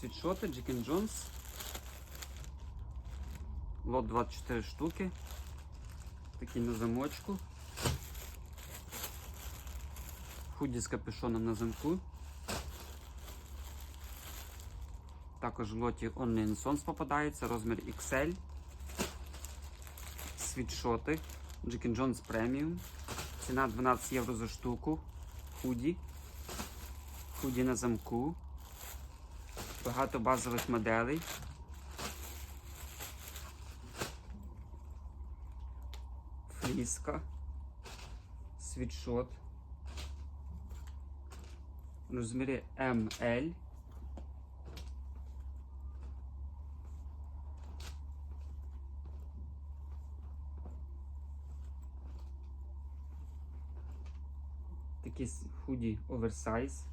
Світшоти Джекен Джонс. Лот 24 штуки. Такі на замочку. Худі з капюшоном на замку. Також в лоті Only Sons попадається, розмір XL. Світшоти. Джекен Джонс Premium. Ціна 12 євро за штуку. Худі. Худі на замку. Багато базових моделей. Фліска. Світшот. В розмірі ML. Такі худі оверсайз.